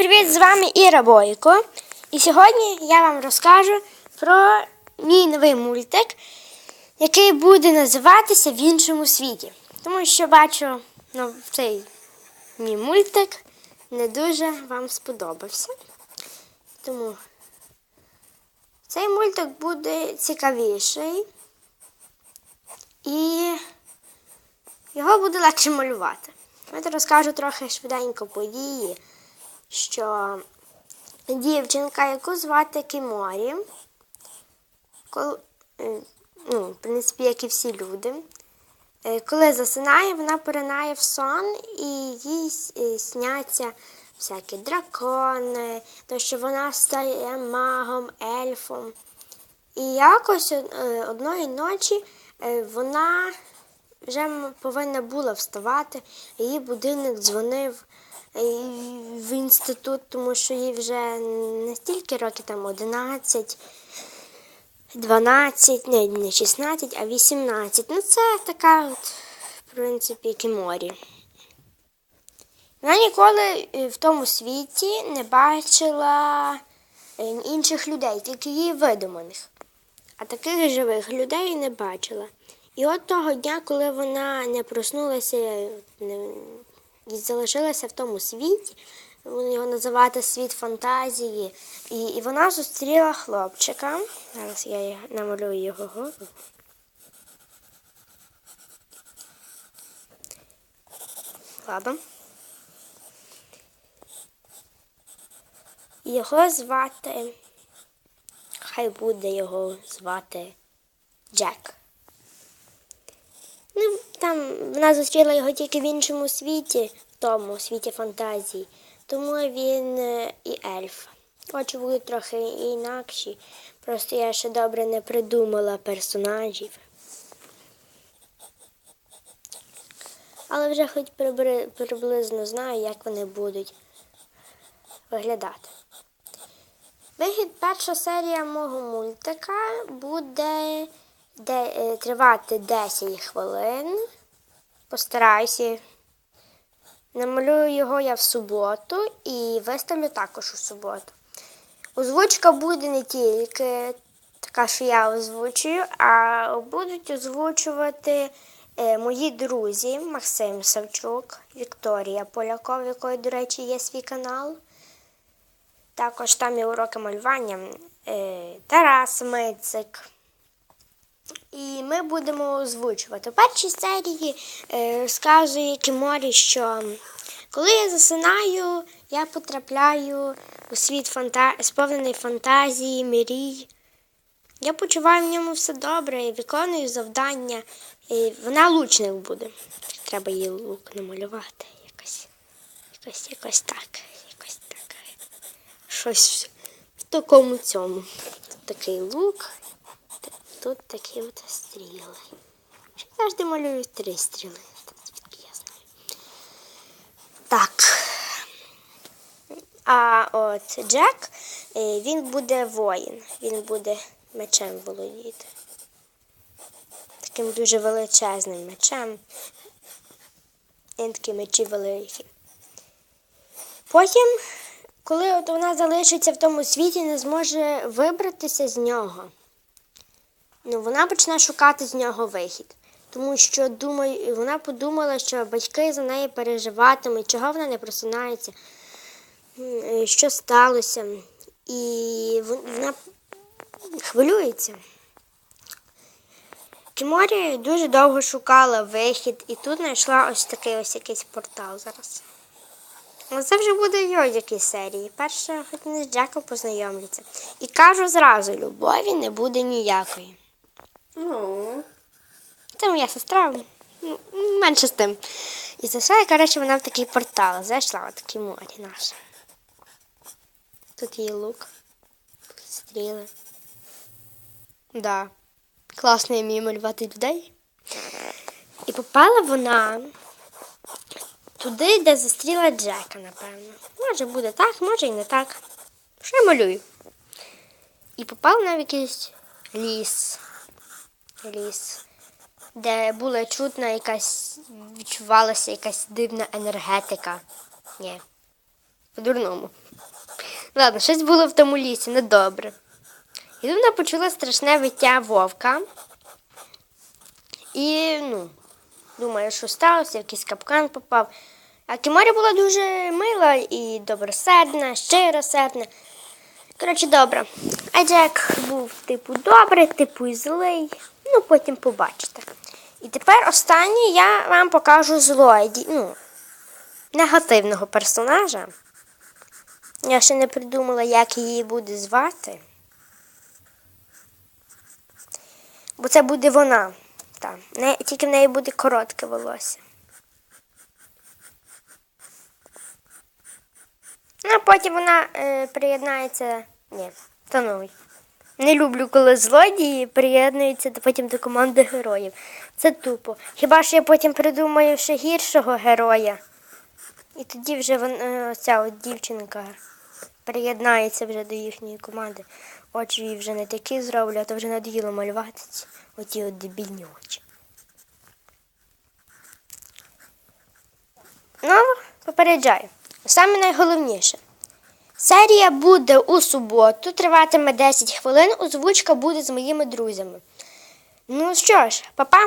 привіт! З вами Іра Бойко. І сьогодні я вам розкажу про мій новий мультик, який буде називатися В іншому світі. Тому що бачу, ну, цей мій мультик не дуже вам сподобався. Тому цей мультик буде цікавіший і його буде легше малювати. Я розкажу трохи швиденько події що дівчинка, яку звати Кіморі, коли, е, ну, в принципі, як і всі люди, е, коли засинає, вона поринає в сон і їй е, сняться всякі дракони, то що вона стає магом, ельфом. І якось одної ночі вона вже повинна була вставати, її будинок дзвонив в інститут, тому що їй вже не стільки років, там 11, 12, не, не 16, а 18. Ну, це така, от, в принципі, кіморі. Вона ніколи е, в тому світі не бачила е, інших людей, тільки її видуманих. А таких живих людей не бачила. І от того дня, коли вона не проснулася, і залишилася в тому світі, вони його називати світ фантазії. І і вона зустріла хлопчика. Зараз я намалюю його голову. Ладно. Його звати. Хай буде його звати Джек. Ну, там вона зустріла його тільки в іншому світі, в тому світі фантазії. Тому він е, і ельф. Очі будуть трохи інакші. Просто я ще добре не придумала персонажів. Але вже хоч приблизно знаю, як вони будуть виглядати. Вихід перша серія мого мультика буде де, е, тривати 10 хвилин. Постараюся. Намалюю його я в суботу і виставлю також у суботу. Озвучка буде не тільки така, що я озвучую, а будуть озвучувати е, мої друзі Максим Савчук, Вікторія Поляков, якої, до речі, є свій канал. Також там є уроки малювання е, Тарас Мицик. І ми будемо озвучувати. У першій серії е, розказує Кіморі, що коли я засинаю, я потрапляю у світ фанта... сповнений фантазії, мрій. Я почуваю в ньому все добре і виконую завдання. І Вона лучник буде. Треба її лук намалювати. Якось якось, якось так. Якось так. Щось в такому цьому. Такий лук тут такі от стріли. Завжди малюю три стріли. Так. А от Джек, е, він буде воїн, він буде мечем володіти. Таким дуже величезним мечем. Він такі мечі великі. Потім, коли от вона залишиться в тому світі, не зможе вибратися з нього ну, вона почне шукати з нього вихід. Тому що думаю, вона подумала, що батьки за неї переживатимуть, чого вона не просинається, що сталося. І вона хвилюється. Кіморі дуже довго шукала вихід і тут знайшла ось такий ось якийсь портал зараз. Це вже буде його серії. Перше, хоч не з Джеком познайомляться. І кажу зразу, любові не буде ніякої. Ну. Це моя сестра. Ну, менше з тим. І зайшла, коротше, вона в такий портал. Зайшла в таке морі наше. Тут є лук. Стріли. Да. Класно я вмію малювати людей. І попала вона туди, де зустріла Джека, напевно. Може буде так, може і не так. Що я малюю? І попала в якийсь ліс ліс, де була чутна якась, відчувалася якась дивна енергетика. Ні. По-дурному. Ладно, щось було в тому лісі, недобре. І тут вона почула страшне виття вовка. І, ну, думаю, що сталося, якийсь капкан попав. А Кіморі була дуже мила і добросердна, щиросердна. Коротше, добре. А Джек був типу добрий, типу і злий. Ну, потім побачите. І тепер останнє я вам покажу злої, ну, негативного персонажа. Я ще не придумала, як її буде звати. Бо це буде вона. Так. Не, тільки в неї буде коротке волосся. Ну, а потім вона е, приєднається. Ні, та ну. Не люблю, коли злодії приєднуються потім до команди героїв. Це тупо. Хіба ж я потім придумаю ще гіршого героя? І тоді вже вон, е, ця от дівчинка приєднається вже до їхньої команди. Очі їй вже не такі зроблю, а то вже надоїло малювати ці оті от дебільні очі. Ну, попереджаю. Саме найголовніше. Серія буде у суботу, триватиме 10 хвилин. Озвучка буде з моїми друзями. Ну що ж, па-па!